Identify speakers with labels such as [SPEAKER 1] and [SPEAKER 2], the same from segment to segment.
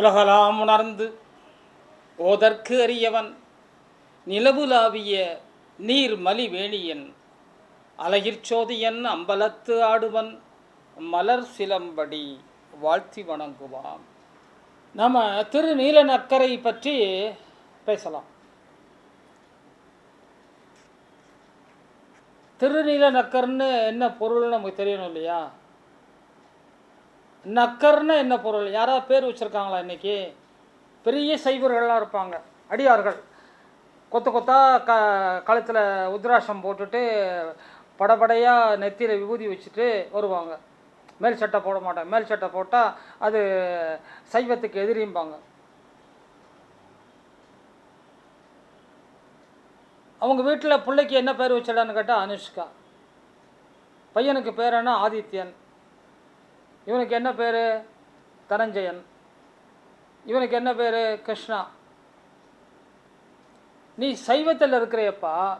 [SPEAKER 1] உலகலாம் உணர்ந்து ஓதற்கு அறியவன் நிலவுலாவிய நீர் மலிவேணியன் அலகிற்சோதியன் அம்பலத்து ஆடுவன் மலர் சிலம்படி வாழ்த்தி வணங்குவான் நம்ம திருநீலநக்கரை பற்றி பேசலாம். திருநீல நக்கர்னு என்ன பொருள்னு நமக்கு தெரியணும் இல்லையா? நக்கர்னு என்ன பொருள்? யாராவது பேர் வச்சுருக்காங்களா இன்றைக்கி பெரிய சைவர்கள்லாம் இருப்பாங்க அடியார்கள். கொத்து கொத்தா க கழுத்தில் உத்ராசம் போட்டுட்டு படபடையாக நெத்தியில் விபூதி வச்சுட்டு வருவாங்க. மேல் சட்டை போட மாட்டாங்க. மேல் சட்டை போட்டால் அது சைவத்துக்கு எதிரிம்பாங்க. அவங்க வீட்டில் பிள்ளைக்கு என்ன பேர் வச்சிடான்னு கேட்டால் அனுஷ்கா. பையனுக்கு பேர் என்ன? ஆதித்யன். இவனுக்கு என்ன பேர்? தனஞ்சயன். இவனுக்கு என்ன பேர்? கிருஷ்ணா. நீ சைவத்தில் இருக்கிறையப்பா.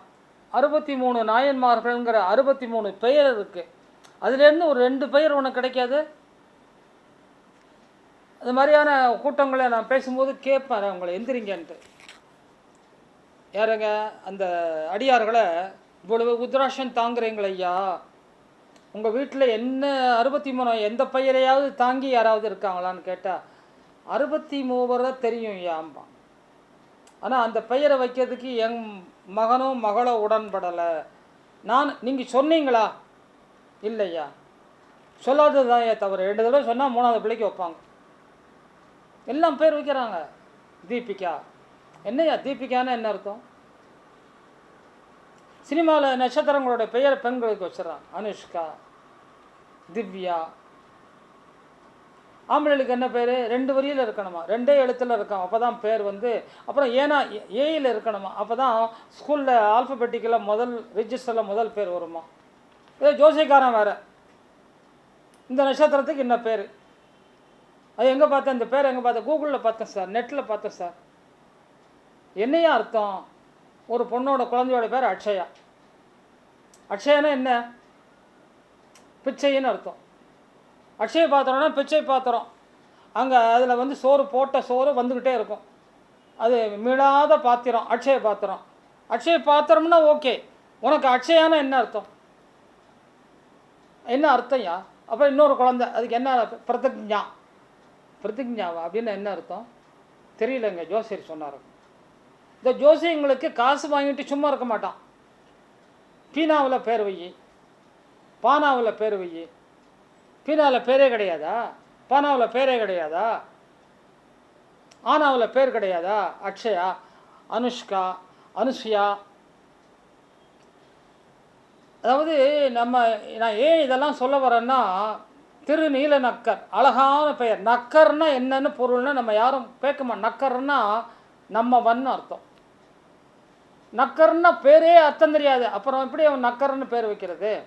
[SPEAKER 1] அறுபத்தி மூணு நாயன்மார்கள்ங்கிற அறுபத்தி மூணு பெயர் இருக்கு. அதுலேருந்து ஒரு ரெண்டு பெயர் உனக்கு கிடைக்காது? அது மாதிரியான கூட்டங்களை நான் பேசும்போது கேட்பேன் அவங்களை எந்திரிங்கன்ட்டு. யாருங்க? அந்த அடியார்களை இவ்வளவு உத்ராஷன் தாங்குறீங்களா ஐயா. உங்கள் வீட்டில் என்ன அறுபத்தி மூணு எந்த பயிரையாவது தாங்கி யாராவது இருக்காங்களான்னு கேட்டால் அறுபத்தி மூவரை தெரியும் ஐயாம்பான் ஆனால் அந்த பெயரை வைக்கிறதுக்கு என் மகனும் மகளோ உடன்படலை. நான் நீங்கள் சொன்னீங்களா? இல்லையா? சொல்லாதது தான் ஏன் தவிர ரெண்டு தடவை சொன்னால் மூணாவது பிள்ளைக்கு வைப்பாங்க. எல்லாம் பேர் வைக்கிறாங்க. தீபிகா. என்னையா தீபிகான்னு என்ன அர்த்தம்? சினிமாவில் நட்சத்திரங்களோட பெயரை பெண்களுக்கு வச்சிடறான். அனுஷ்கா திவ்யா. ஆம்பளைகளுக்கு என்ன பேர்? ரெண்டு வரியில் இருக்கணுமா? ரெண்டே எழுத்தில் இருக்கும் அப்போ தான் பேர் வந்து அப்புறம் ஏன்னா ஏயில் இருக்கணுமா? அப்போ தான் ஸ்கூலில் ஆல்ஃபபெட்டிக்கலாக முதல் ரிஜிஸ்டரில் முதல் பேர் வருமா? இதே ஜோசியக்காரன் வேறு. இந்த நட்சத்திரத்துக்கு என்ன பேர்? அது எங்கே பார்த்தேன்? இந்த பேர் எங்கே பார்த்தேன்? கூகுளில் பார்த்தேன் சார் நெட்டில் பார்த்தேன் சார் என்னையா அர்த்தம்? ஒரு பொண்ணோட குழந்தையோட பேர் அக்ஷயா. அக்ஷயனா என்ன? பிச்சைன்னு அர்த்தம். அக்ஷய பாத்திரம்னா பிச்சை பாத்திரம். அங்கே அதில் வந்து சோறு போட்ட சோறு வந்துக்கிட்டே இருக்கும். அது மீளாத பாத்திரம் அக்ஷய பாத்திரம். அக்ஷய பாத்திரம்னா ஓகே. உனக்கு அக்ஷயானா என்ன அர்த்தம்? என்ன அர்த்தம்யா? அப்போ இன்னொரு குழந்தை அதுக்கு என்ன பிரதிஜா பிரதிஜாவா அப்படின்னு என்ன அர்த்தம்? தெரியலங்க ஜோசியர் சொன்னார். இந்த ஜோசியங்களுக்கு காசு வாங்கிட்டு சும்மா இருக்க மாட்டான். பீனாவில் பேர் வை பானாவில் பேர் வை பீனாவில் பேரே கிடையாதா? பானாவில் பேரே கிடையாதா? ஆனாவில் பேர் கிடையாதா? அக்ஷயா அனுஷ்கா அனுசுயா அதாவது நம்ம நான் ஏன் இதெல்லாம் சொல்ல வரேன்னா திருநீல நக்கர் அழகான பெயர். நக்கர்னா என்னன்னு பொருள்னா நம்ம யாரும் கேட்க மாட்டோம் நக்கர்னா நம்ம வன்னு அர்த்தம். நக்கர்னா பேரே அர்த்தம் தெரியாது. அப்புறம் எப்படி அவன் நக்கர்னு பேர் வைக்கிறது?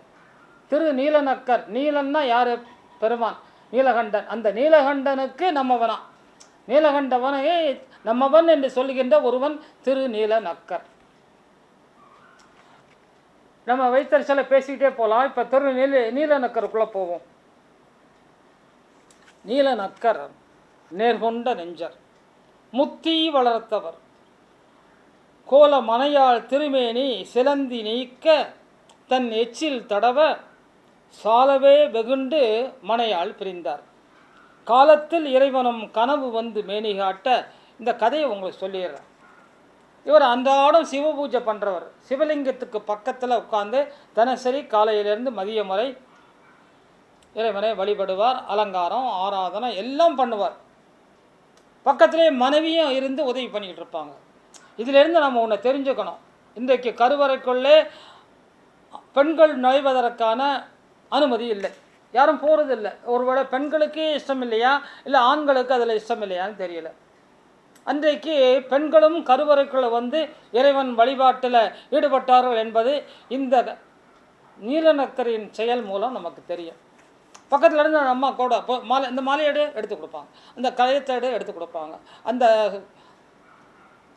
[SPEAKER 1] திரு நீல நக்கர் நீலன்னா யார்? பெருமான். நீலகண்டன். அந்த நீலகண்டனுக்கு நம்மவனா. நீலகண்டவனையே நம்மவன் என்று சொல்லுகின்ற ஒருவன் திரு நீல நக்கர் நம்ம வைத்தறிச்சல பேசிக்கிட்டே போகலாம் இப்போ திரு நீல நீல நக்கருக்குள்ளே போவோம். நீல நக்கர் நேர்கொண்ட நெஞ்சர் முத்தி வளர்த்தவர். கோல மனையாள் திருமேனி சிலந்தி நீக்க தன் எச்சில் தடவ சாலவே வெகுண்டு மனையாள் பிரிந்தார். காலத்தில் இறைவனும் கனவு வந்து மேனி காட்ட இந்த கதையை உங்களுக்கு சொல்லிடுறேன். இவர் அன்றாடம் சிவ பூஜை பண்ணுறவர் சிவலிங்கத்துக்கு பக்கத்தில் உட்காந்து தினசரி காலையிலேருந்து மதியம் வரை இறைவனை வழிபடுவார் அலங்காரம் ஆராதனை எல்லாம் பண்ணுவார். பக்கத்திலே மனைவியும் இருந்து உதவி பண்ணிக்கிட்டு இருப்பாங்க. இதிலிருந்து நம்ம ஒன்று தெரிஞ்சுக்கணும். இன்றைக்கு கருவறைக்குள்ளே பெண்கள் நுழைவதற்கான அனுமதி இல்லை. யாரும் போகிறது இல்லை ஒருவேளை பெண்களுக்கே இஷ்டம் இல்லையா இல்லை ஆண்களுக்கு அதில் இஷ்டம் இல்லையான்னு தெரியல. அன்றைக்கு பெண்களும் கருவறைக்குள்ளே வந்து இறைவன் வழிபாட்டில் ஈடுபட்டார்கள் என்பது இந்த நீலநக்கரின் செயல் மூலம் நமக்கு தெரியும். பக்கத்தில் இருந்து அம்மா கூட மாலை இந்த மாலையேடு எடுத்து கொடுப்பாங்க. அந்த கயத்தேடு எடுத்து கொடுப்பாங்க. அந்த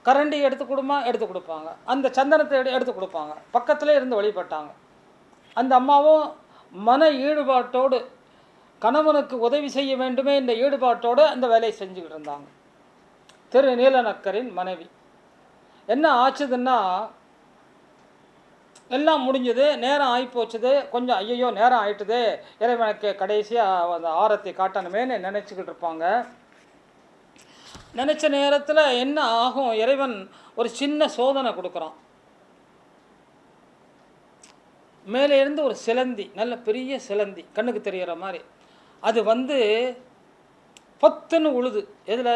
[SPEAKER 1] கரண்டி எடுத்து கொடுமா எடுத்து கொடுப்பாங்க. அந்த சந்தனத்தை எடு எடுத்து கொடுப்பாங்க. பக்கத்தில் இருந்து வழிபட்டாங்க. அந்த அம்மாவும் மன ஈடுபாட்டோடு கணவனுக்கு உதவி செய்ய வேண்டுமே இந்த ஈடுபாட்டோடு அந்த வேலையை செஞ்சுக்கிட்டு இருந்தாங்க. திரு நீலநக்கரின் மனைவி. என்ன ஆச்சுதுன்னா எல்லாம் முடிஞ்சது நேரம் ஆகி போச்சுது கொஞ்சம் ஐயையோ நேரம் ஆயிட்டுது. இறைவனுக்கு கடைசியாக அந்த ஆரத்தை காட்டணுமேன்னு நினச்சிக்கிட்டு இருப்பாங்க. நினச்ச நேரத்தில் என்ன ஆகும்? இறைவன் ஒரு சின்ன சோதனை கொடுக்குறான். மேலே இருந்து ஒரு சிலந்தி நல்ல பெரிய சிலந்தி கண்ணுக்கு தெரிகிற மாதிரி. அது வந்து பத்துன்னு உழுது. எதில்?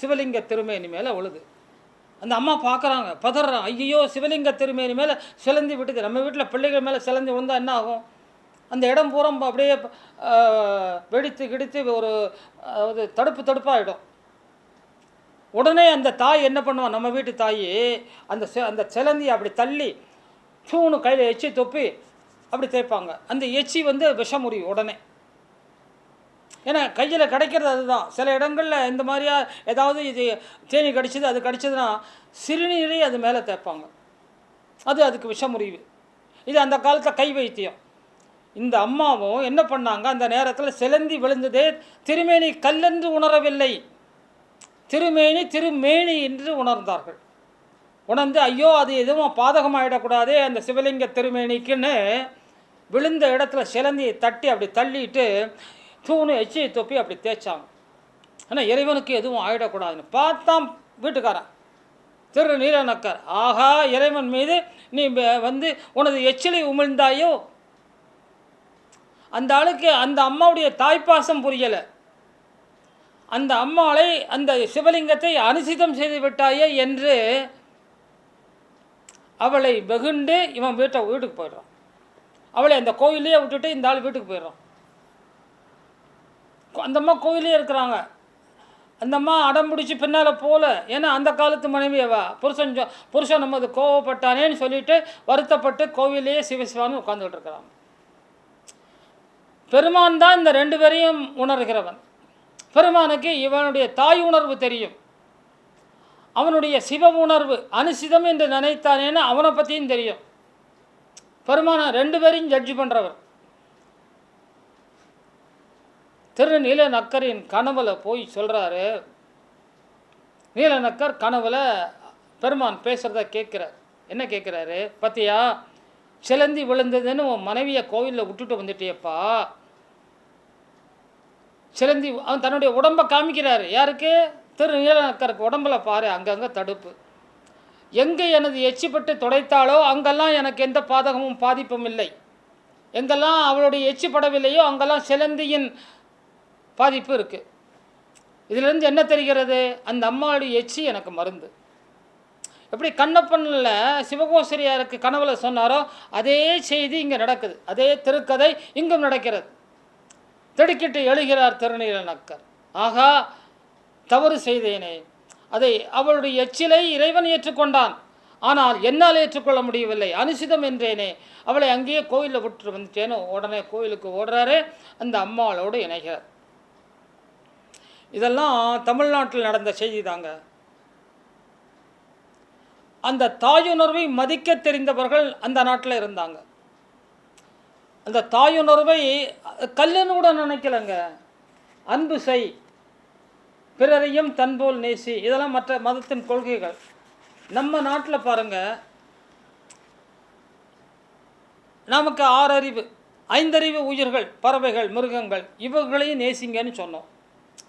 [SPEAKER 1] சிவலிங்க திருமேனி மேலே உழுது. அந்த அம்மா பார்க்குறாங்க பதறான் ஐயோ சிவலிங்க திருமேனி மேலே சிலந்தி விட்டுது. நம்ம வீட்டில் பிள்ளைகள் மேலே சிலந்தி விழுந்தால் என்ன ஆகும்? அந்த இடம் பூரா அப்படியே வெடித்து கிடித்து ஒரு அதாவது தடுப்பு தடுப்பாகிடும் உடனே அந்த தாய் என்ன பண்ணுவான் நம்ம வீட்டு தாய் அந்த அந்த சிலந்தியை அப்படி தள்ளி சூணு கையில் எச்சி தொப்பி அப்படி தேய்ப்பாங்க. அந்த எச்சி வந்து விஷமுறி உடனே. ஏன்னா கையில் கிடைக்கிறது அதுதான். சில இடங்களில் இந்த மாதிரியா ஏதாவது இது தேனி கடிச்சது அது கடிச்சதுன்னா சிறுநீரை அது மேலே தேய்ப்பாங்க. அது அதுக்கு விஷமுறிவு இது அந்த காலத்தில் கை வைத்தியம். இந்த அம்மாவும் என்ன பண்ணாங்க? அந்த நேரத்தில் சிலந்தி விழுந்ததே திருமேனி கல்லென்று உணரவில்லை. திருமேனி திருமேனி என்று உணர்ந்தார்கள். உணர்ந்து ஐயோ அது எதுவும் பாதகமாயிடக்கூடாதே அந்த சிவலிங்க திருமேனிக்குன்னு விழுந்த இடத்துல சிலந்தியை தட்டி அப்படி தள்ளிட்டு தூணு எச்சி தொப்பி அப்படி தேய்ச்சாங்க. ஆனால் இறைவனுக்கு எதுவும் ஆகிடக்கூடாதுன்னு பார்த்தான் வீட்டுக்காரன் திரு நீலநக்கர் ஆகா இறைவன் மீது நீ வந்து உனது எச்சிலை உமிழ்ந்தாயோ? அந்த ஆளுக்கு அந்த அம்மாவுடைய தாய்ப்பாசம் புரியலை. அந்த அம்மாளை அந்த சிவலிங்கத்தை அனுசிதம் செய்து விட்டாயே என்று அவளை வெகுண்டு இவன் வீட்டை வீட்டுக்கு போயிடுறான். அவளை அந்த கோயிலையே விட்டுட்டு இந்த ஆள் வீட்டுக்கு போயிடுறான். அந்த அம்மா கோயிலே இருக்கிறாங்க. அந்த அம்மா அடம் பிடிச்சி பின்னால் போகல ஏன்னா அந்த காலத்து மனைவியவா? புருஷன் புருஷன் நமது கோவப்பட்டானேன்னு சொல்லிட்டு வருத்தப்பட்டு கோவிலே சிவசிவான்னு உட்காந்துக்கிட்டு இருக்கிறான். பெருமான் தான் இந்த ரெண்டு பேரையும் உணர்கிறவன். பெருமானுக்கு இவனுடைய தாய் உணர்வு தெரியும். அவனுடைய சிவ உணர்வு அனுசிதம் என்று நினைத்தானேன்னு அவனை பற்றியும் தெரியும். பெருமான ரெண்டு பேரையும் ஜட்ஜ் பண்ணுறவர் திரு நீலநக்கரின் கனவுல போய் சொல்கிறாரு நீலநக்கர் கனவுல பெருமான் பேசுகிறத கேட்குறார். என்ன கேட்குறாரு? பத்தியா சிலந்தி விழுந்ததுன்னு உன் மனைவியை கோவிலில் விட்டுட்டு வந்துட்டியப்பா. சிலந்தி அவன் தன்னுடைய உடம்பை காமிக்கிறாரு. யாருக்கு? திரு நீலநக்கருக்கு உடம்புல பாரு அங்கங்கே தடுப்பு. எங்கே எனது எச்சிப்பட்டு துடைத்தாலோ அங்கெல்லாம் எனக்கு எந்த பாதகமும் பாதிப்பும் இல்லை. எங்கெல்லாம் அவளுடைய எச்சி படவில்லையோ அங்கெல்லாம் சிலந்தியின் பாதிப்பு இருக்குது இதிலிருந்து என்ன தெரிகிறது? அந்த அம்மாவுடைய எச்சி எனக்கு மருந்து. எப்படி கண்ணப்பனில் சிவகோசரியாருக்கு கனவுல சொன்னாரோ அதே செய்தி இங்கே நடக்குது. அதே திருக்கதை இங்கும் நடக்கிறது. திடுக்கிட்டு எழுகிறார் திருநீலநக்கர் ஆகா தவறு செய்தேனே. அதை அவளுடைய எச்சிலை இறைவன் ஏற்றுக்கொண்டான். ஆனால் என்னால் ஏற்றுக்கொள்ள முடியவில்லை. அனுசிதம் என்றேனே. அவளை அங்கேயே கோயிலில் விட்டுட்டு வந்துட்டேன்னு உடனே கோயிலுக்கு ஓடுறாரு. அந்த அம்மாளோடு இணைகிறார். இதெல்லாம் தமிழ்நாட்டில் நடந்த செய்தி தாங்க அந்த தாயுணர்வை மதிக்க தெரிந்தவர்கள் அந்த நாட்டில் இருந்தாங்க. அந்த தாயுணர்வை கல்லுன்னு கூட நினைக்கலங்க. அன்பு செய். பிறரையும் தன்போல் நேசி. இதெல்லாம் மற்ற மதத்தின் கொள்கைகள். நம்ம நாட்டில் பாருங்க. நமக்கு ஆறறிவு ஐந்தறிவு உயிர்கள் பறவைகள் மிருகங்கள் இவர்களையும் நேசிங்கன்னு சொன்னோம்.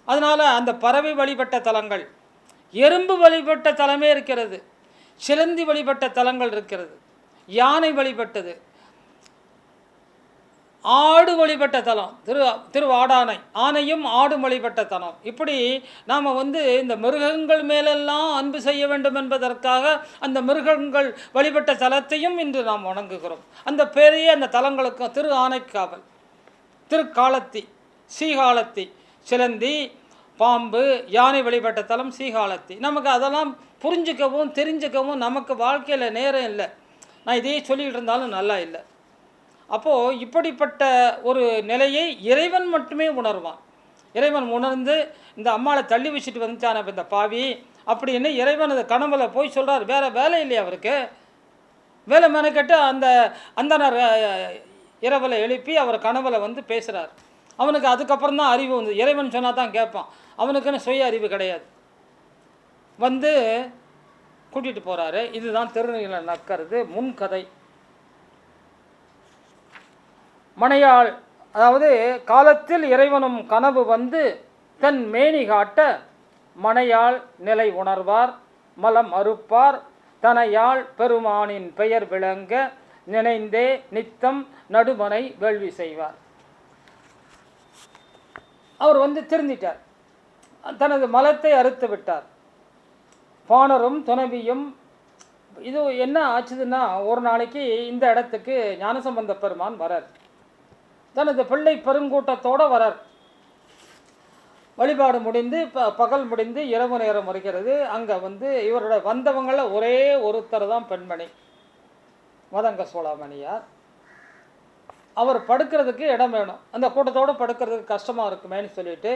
[SPEAKER 1] அதனால் அந்த பறவை வழிபட்ட தலங்கள் எறும்பு வழிபட்ட தலமே இருக்கிறது. சிலந்தி வழிபட்ட தலங்கள் இருக்கிறது. யானை வழிபட்டது. ஆடு வழிபட்ட தலம். திரு திருவாடானை ஆனையும் ஆடும் வழிபட்ட தலம். இப்படி நாம் வந்து இந்த மிருகங்கள் மேலெல்லாம் அன்பு செய்ய வேண்டும் என்பதற்காக அந்த மிருகங்கள் வழிபட்ட தலத்தையும் இன்று நாம் வணங்குகிறோம். அந்த பெரிய அந்த தலங்களுக்கும் திரு ஆனைக்காவல். திருக்காலத்தி சீகாலத்தி சிலந்தி பாம்பு யானை வழிபட்ட தலம் சீகாலத்தி. நமக்கு அதெல்லாம் புரிஞ்சுக்கவும் தெரிஞ்சுக்கவும் நமக்கு வாழ்க்கையில் நேரம் இல்லை. நான் இதையே சொல்லிக்கிட்டு இருந்தாலும் நல்லா இல்லை. அப்போது இப்படிப்பட்ட ஒரு நிலையை இறைவன் மட்டுமே உணர்வான். இறைவன் உணர்ந்து இந்த அம்மாவை தள்ளி வச்சுட்டு வந்துச்சான இந்த பாவி. அப்படின்னு இறைவன் அந்த கனவுல போய் சொல்கிறார் வேறு வேலை இல்லையா அவருக்கு? வேலை மெனக்கெட்டு அந்த அந்தனர் இரவில் எழுப்பி அவர் கனவுல வந்து பேசுகிறார் அவனுக்கு அதுக்கப்புறம் தான் அறிவு வந்து இறைவன் சொன்னால் தான் கேட்பான். அவனுக்குன்னு சுய அறிவு கிடையாது. வந்து கூட்டிகிட்டு போகிறாரு இதுதான் திருநீல நக்கருது முன்கதை. மனையாள் அதாவது காலத்தில் இறைவனும் கனவு வந்து தன் மேனி காட்ட மனையாள் நிலை உணர்வார் மலம் அறுப்பார் தனையாள் பெருமானின் பெயர் விளங்க நினைந்தே நித்தம் நடுமனை வேள்வி செய்வார். அவர் வந்து திருந்திட்டார். தனது மலத்தை அறுத்து விட்டார். பாணரும் துணைவியும் இது என்ன ஆச்சுதுன்னா ஒரு நாளைக்கு இந்த இடத்துக்கு ஞானசம்பந்த பெருமான் வரார். தனது பிள்ளை பெருங்கூட்டத்தோடு வரார். வழிபாடு முடிந்து ப பகல் முடிந்து இரவு நேரம் வருகிறது. அங்கே வந்து இவரோட வந்தவங்களில் ஒரே ஒருத்தர் தான் பெண்மணி. மதங்க சோழாமணியார். அவர் படுக்கிறதுக்கு இடம் வேணும். அந்த கூட்டத்தோடு படுக்கிறதுக்கு கஷ்டமாக இருக்குமேன்னு சொல்லிட்டு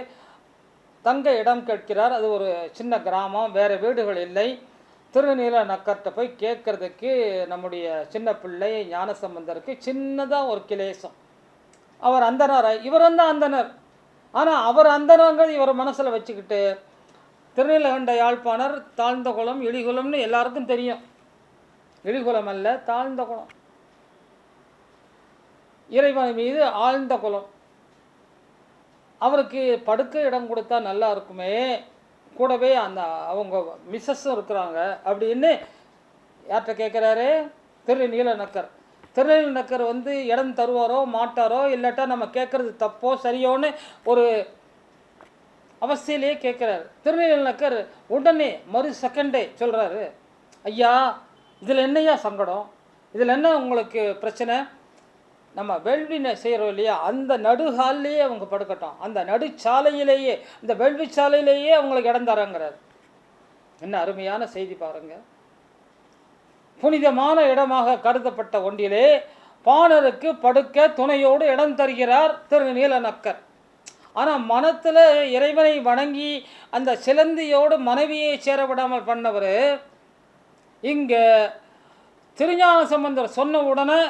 [SPEAKER 1] தங்க இடம் கேட்கிறார். அது ஒரு சின்ன கிராமம் வேறு வீடுகள் இல்லை. திருநீல நக்கர்கிட்ட போய் கேட்கறதுக்கு நம்முடைய சின்ன பிள்ளை ஞானசம்பந்தருக்கு சின்னதாக ஒரு கிளேசம். அவர் அந்தனர் இவர் தான் அந்தனர். ஆனால் அவர் அந்தனங்கிறது இவர் மனசில் வச்சுக்கிட்டு திருநீலகண்ட யாழ்ப்பாணர் தாழ்ந்த குளம் இழிகுலம்னு எல்லாருக்கும் தெரியும். இழிகுலம் அல்ல தாழ்ந்த குளம். இறைவன் மீது ஆழ்ந்த குலம் அவருக்கு படுக்க இடம் கொடுத்தா நல்லா இருக்குமே. கூடவே அந்த அவங்க மிஸ்ஸஸும் இருக்கிறாங்க அப்படின்னு யார்கிட்ட கேட்குறாரு திரு நீலநக்கர் திருநெல்நக்கர் வந்து இடம் தருவாரோ மாட்டாரோ இல்லாட்டா நம்ம கேட்குறது தப்போ சரியோன்னு ஒரு அவஸ்தையிலேயே கேட்குறாரு. திருநெல்நக்கர் உடனே மறு செகண்டே சொல்கிறாரு ஐயா இதில் என்னையா சங்கடம்? இதில் என்ன உங்களுக்கு பிரச்சனை? நம்ம வேள்வி செய்கிறோம் இல்லையா? அந்த நடுஹால்லையே அவங்க படுக்கட்டும். அந்த நடுச்சாலையிலேயே இந்த வேள்வி சாலையிலேயே அவங்களுக்கு இடம் தராங்கிறார். என்ன அருமையான செய்தி பாருங்கள் புனிதமான இடமாக கருதப்பட்ட ஒன்றிலே பாணருக்கு படுக்க துணையோடு இடம் தருகிறார் திரு நீலநக்கர் ஆனால் மனத்தில் இறைவனை வணங்கி அந்த சிலந்தியோடு மனைவியை சேர விடாமல் பண்ணவர் இங்கே திருஞான சம்பந்தர் சொன்ன உடனே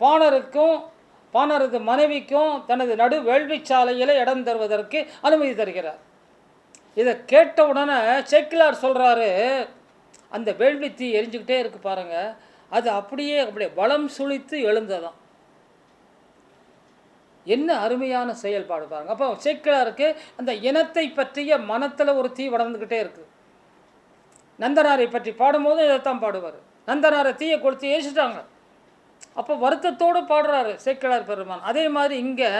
[SPEAKER 1] பாணருக்கும் பாணரது மனைவிக்கும் தனது நடு வேள்விச்சாலையில் இடம் தருவதற்கு அனுமதி தருகிறார். இதை கேட்ட உடனே செக்கிலார் சொல்கிறாரு அந்த வேள்வி தீ எரிஞ்சுக்கிட்டே இருக்கு பாருங்க. அது அப்படியே அப்படியே வளம் சுழித்து எழுந்ததாம் என்ன அருமையான செயல்பாடு பாருங்க. அப்போ சேக்கிழாருக்கு அந்த இனத்தை பற்றிய மனத்தில் ஒரு தீ வளர்ந்துக்கிட்டே இருக்கு. நந்தனாரை பற்றி பாடும்போது இதைத்தான் பாடுவார். நந்தனாரை தீயை கொளுத்தி ஏசிட்டாங்க. அப்போ வருத்தத்தோடு பாடுறாரு சேக்கிழார் பெருமான். அதே மாதிரி இங்கே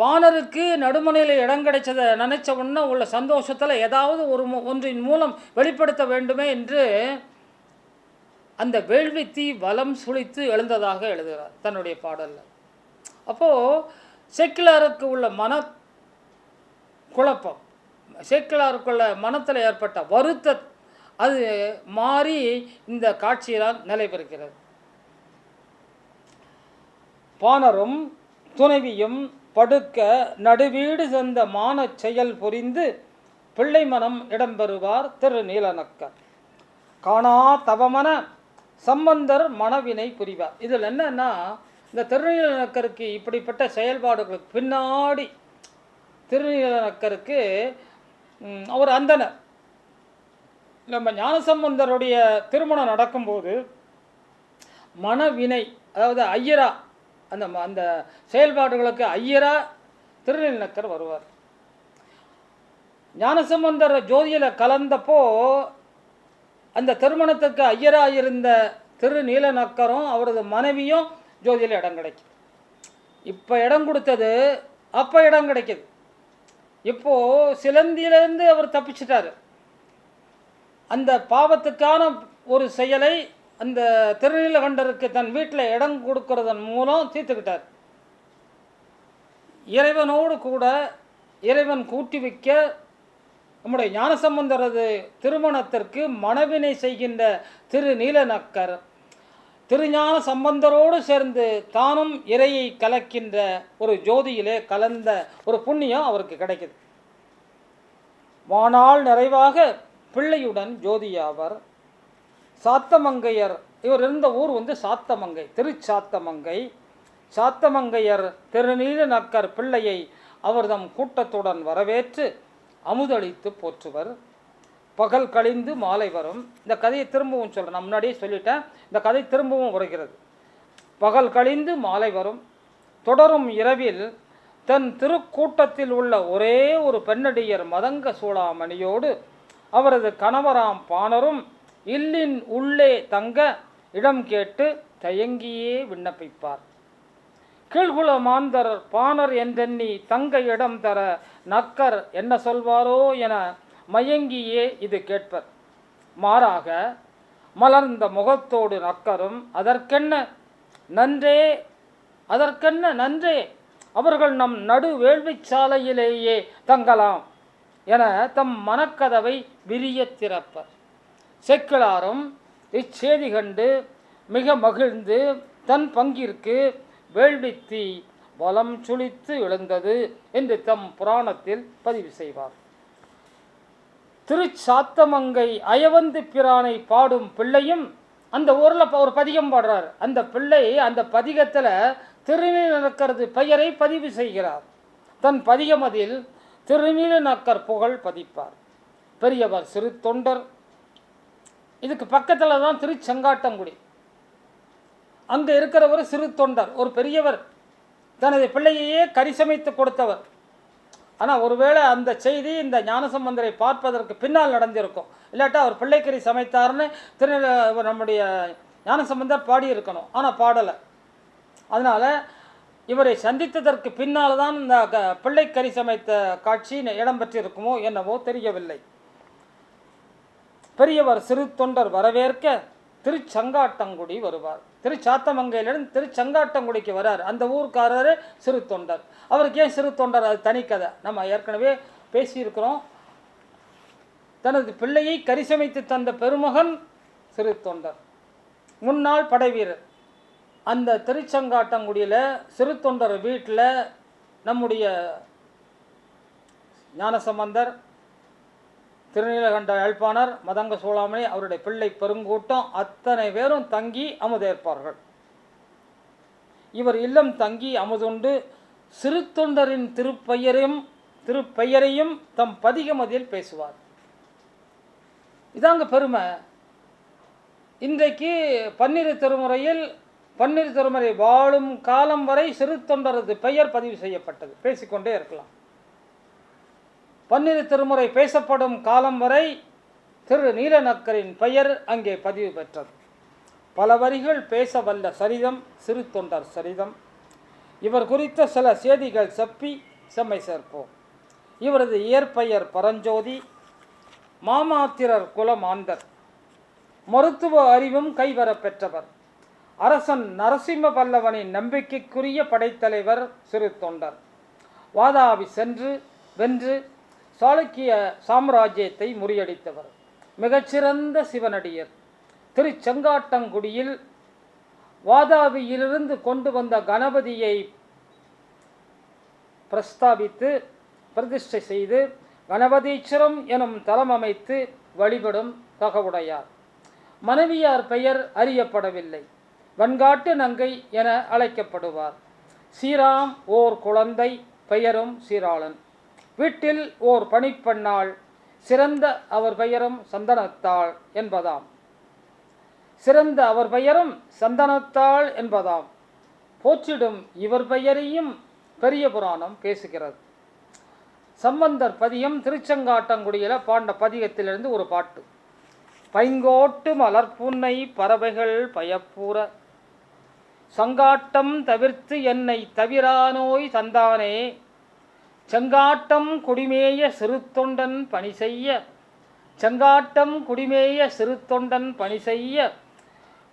[SPEAKER 1] பாணருக்கு நடுமனையில் இடம் கிடைச்சதை நினச்ச உடனே உள்ள சந்தோஷத்தில் ஏதாவது ஒரு ஒன்றின் மூலம் வெளிப்படுத்த வேண்டுமே என்று அந்த வேள்வி தீ வலம் சுழித்து எழுந்ததாக எழுதுகிறார் தன்னுடைய பாடலில். அப்போது செக்கிலாருக்கு உள்ள மன குழப்பம் செக்கிலாருக்குள்ள மனத்தில் ஏற்பட்ட வருத்த அது மாறி இந்த காட்சியினால் நிலைபெறுகிறது பாணரும் துணைவியும் படுக்க நடுவீடு சென்ற மானச் செயல் புரிந்து பிள்ளை மனம் இடம்பெறுவார் திரு நீலநக்கர் காணா தவமன சம்பந்தர் மனவினை புரிவார். இதில் என்னன்னா இந்த திருநீலநக்கருக்கு இப்படிப்பட்ட செயல்பாடுகளுக்கு பின்னாடி திருநீலநக்கருக்கு அவர் அந்தனர். நம்ம ஞானசம்பந்தருடைய திருமணம் நடக்கும்போது மனவினை அதாவது ஐயரா அந்த ம- அந்த செயல்பாடுகளுக்கு ஐயரா திருநெல்நக்கர் வருவார். ஞானசம்பந்தர் ஜோதியில் கலந்தப்போ அந்த திருமணத்துக்கு ஐயராக இருந்த திரு நீலநக்கரும் அவரது மனைவியும் ஜோதியில் இடம் கிடைக்கும் இப்போ இடம் கொடுத்தது அப்போ இடம் கிடைக்குது. இப்போது சிலந்தியிலேருந்து அவர் தப்பிச்சிட்டார். அந்த பாவத்துக்கான ஒரு செயலை அந்த திருநீலகண்டருக்கு தன் வீட்டில் இடம் கொடுக்கறதன் மூலம் தீர்த்துக்கிட்டார் இறைவனோடு கூட இறைவன் கூட்டி வைக்க நம்முடைய ஞானசம்பந்தரது திருமணத்திற்கு மணவினை செய்கின்ற திரு நீலநக்கர் திருஞான சம்பந்தரோடு சேர்ந்து தானும் இறையை கலக்கின்ற ஒரு ஜோதியிலே கலந்த ஒரு புண்ணியம் அவருக்கு கிடைக்குது. வானால் நிறைவாக பிள்ளையுடன் ஜோதியாவர். சாத்தமங்கையர். இவர் இருந்த ஊர் வந்து சாத்தமங்கை திருச்சாத்தமங்கை. சாத்தமங்கையர் திருநீல நக்கர் பிள்ளையை அவர்தம் கூட்டத்துடன் வரவேற்று அமுதளித்து போற்றுவர். பகல் கழிந்து மாலை வரும். இந்த கதையை திரும்பவும் சொல்கிறேன் நான் முன்னாடியே சொல்லிட்டேன். இந்த கதை திரும்பவும் வருகிறது. பகல் கழிந்து மாலை வரும். தொடரும் இரவில் தன் திருக்கூட்டத்தில் உள்ள ஒரே ஒரு பெண்ணடியர் மதங்க சூளாமணியோடு அவரது கணவராம் பாணரும் இல்லின் உள்ளே தங்க இடம் கேட்டு தயங்கியே விண்ணப்பிப்பார். கீழ்குல மாந்தர் பாணர் என்றெண்ணி தங்க இடம் தர நக்கர் என்ன சொல்வாரோ என மயங்கியே இது கேட்பர். மாறாக மலர்ந்த முகத்தோடு நக்கரும் அதற்கென்ன நன்றே அதற்கென்ன நன்றே அவர்கள் நம் நடு வேள்விச் சாலையிலேயே தங்கலாம் என தம் மனக்கதவை விரிய திறப்பர். செக்கலாரும் இச்செய்தி கண்டு மிக மகிழ்ந்து தன் பங்கிற்கு வேள்வித்தி வலம் சுழித்து எழுந்தது என்று தம் புராணத்தில் பதிவு செய்வார். திருச்சாத்தமங்கை அயவந்து பிரானை பாடும் பிள்ளையும் அந்த ஊரில் ஒரு பதிகம் பாடுறார். அந்த பிள்ளை அந்த பதிகத்தில் திருநீலக்கரது பெயரை பதிவு செய்கிறார். தன் பதிகம் அதில் திருநீலநக்கர் புகழ் பதிப்பார். பெரியவர் சிறு தொண்டர் இதுக்கு பக்கத்தில் தான் திருச்செங்காட்டங்குடி. அங்கே இருக்கிற ஒரு சிறு தொண்டர் ஒரு பெரியவர். தனது பிள்ளையையே கரிசமைத்து கொடுத்தவர். ஆனால் ஒருவேளை அந்த செய்தி இந்த ஞானசம்பந்தரை பார்ப்பதற்கு பின்னால் நடந்திருக்கும். இல்லாட்டா அவர் பிள்ளைக்கறி சமைத்தார்னு திருநெல் நம்முடைய ஞானசம்பந்தர் பாடியிருக்கணும். ஆனால் பாடலை. அதனால் இவரை சந்தித்ததற்கு பின்னால் தான் இந்த க- பிள்ளைக்கறி சமைத்த காட்சி இடம்பெற்றிருக்குமோ என்னவோ தெரியவில்லை. பெரியவர் சிறு தொண்டர் வரவேற்க திருச்சங்காட்டங்குடி வருவார். திருச்சாத்தமங்கையிலிருந்து திருச்சங்காட்டங்குடிக்கு வரார். அந்த ஊர்க்காரர் சிறு தொண்டர். அவருக்கு ஏன் சிறு தொண்டர்? அது தனிக்கதை நம்ம ஏற்கனவே பேசியிருக்கிறோம். தனது பிள்ளையை கரிசமைத்து தந்த பெருமகன் சிறு தொண்டர். முன்னாள் படைவீரர் அந்த திருச்செங்காட்டங்குடியில் சிறு தொண்டர் வீட்டில் நம்முடைய ஞானசம்பந்தர் திருநீலகண்ட யாழ்ப்பாணர் மதங்க சோழாமணி அவருடைய பிள்ளை பெருங்கூட்டம் அத்தனை பேரும் தங்கி அமுதேற்பார்கள். இவர் இல்லம் தங்கி அமுதுண்டு சிறு தொண்டரின் திருப்பெயரையும் திருப்பெயரையும் தம் பதிகமதியில் பேசுவார். இதாங்க பெருமை. இன்றைக்கு பன்னிரு திருமுறையில் பன்னிரு திருமுறை வாழும் காலம் வரை சிறு தொண்டரது பெயர் பதிவு செய்யப்பட்டது. பேசிக்கொண்டே இருக்கலாம். பன்னிரு திருமுறை பேசப்படும் காலம் வரை திரு நீலநக்கரின் பெயர் அங்கே பதிவு பெற்றது. பல வரிகள் பேச வல்ல சரிதம் சிறு தொண்டர் சரிதம். இவர் குறித்த சில செய்திகள் செப்பி செம்மை சேர்ப்போம். இவரது இயற்பெயர் பரஞ்சோதி மாமாத்திரர் குலமாந்தர். மருத்துவ அறிவும் கைவரப் பெற்றவர். அரசன் நரசிம்ம பல்லவனின் நம்பிக்கைக்குரிய படைத்தலைவர் சிறு தொண்டர். வாதாபி சென்று வென்று சாளுக்கிய சாம்ராஜ்யத்தை முறியடித்தவர். மிகச்சிறந்த சிவனடியர். திருச்செங்காட்டங்குடியில் வாதாபியிலிருந்து கொண்டு வந்த கணபதியை பிரஸ்தாபித்து பிரதிஷ்டை செய்து கணபதீச்சரம் எனும் தலம் அமைத்து வழிபடும் தகவுடையார். மனைவியார் பெயர் அறியப்படவில்லை. வன்காட்டு நங்கை என அழைக்கப்படுவார். சீராம் ஓர் குழந்தை பெயரும் சீராளன். வீட்டில் ஓர் பணிப்பெண்ணாள் சிறந்த அவர் பெயரும் சந்தனத்தாள் என்பதாம். சிறந்த அவர் பெயரும் சந்தனத்தாள் என்பதாம். போற்றிடும் இவர் பெயரையும் பெரிய புராணம் பேசுகிறது. சம்பந்தர் பதியம் திருச்செங்காட்டங்குடியில் பாண்ட பதிகத்திலிருந்து ஒரு பாட்டு. பைங்கோட்டு மலர்புன்னை பறவைகள் பயப்பூர சங்காட்டம் தவிர்த்து என்னை தவிரானோய் தந்தானே. செங்காட்டம் குடிமேய சிறுத்தொண்டன் பணி செய்ய. செங்காட்டம் குடிமேய சிறுத்தொண்டன் பணி செய்ய.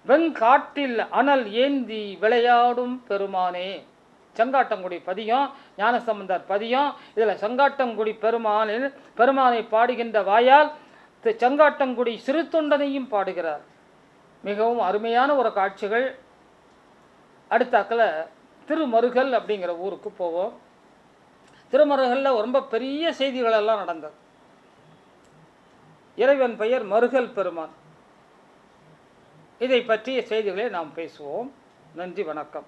[SPEAKER 1] வெண்காட்டில் அனல் ஏந்தி விளையாடும் பெருமானே. செங்காட்டங்குடி பதியம் ஞானசம்பந்தர் பதியம். இதில் செங்காட்டங்குடி பெருமானில் பெருமானை பாடுகின்ற வாயால் செங்காட்டங்குடி சிறுத்தொண்டனையும் பாடுகிறார். மிகவும் அருமையான ஒரு காட்சிகள். அடுத்தாக்கில் திருமருகல் அப்படிங்கிற ஊருக்கு போவோம். திருமருகலில் ரொம்ப பெரிய செய்திகள் எல்லாம் நடந்தது. இறைவன் பெயர் மருகல் பெருமான். இதை பற்றிய செய்திகளை நாம் பேசுவோம். நன்றி வணக்கம்.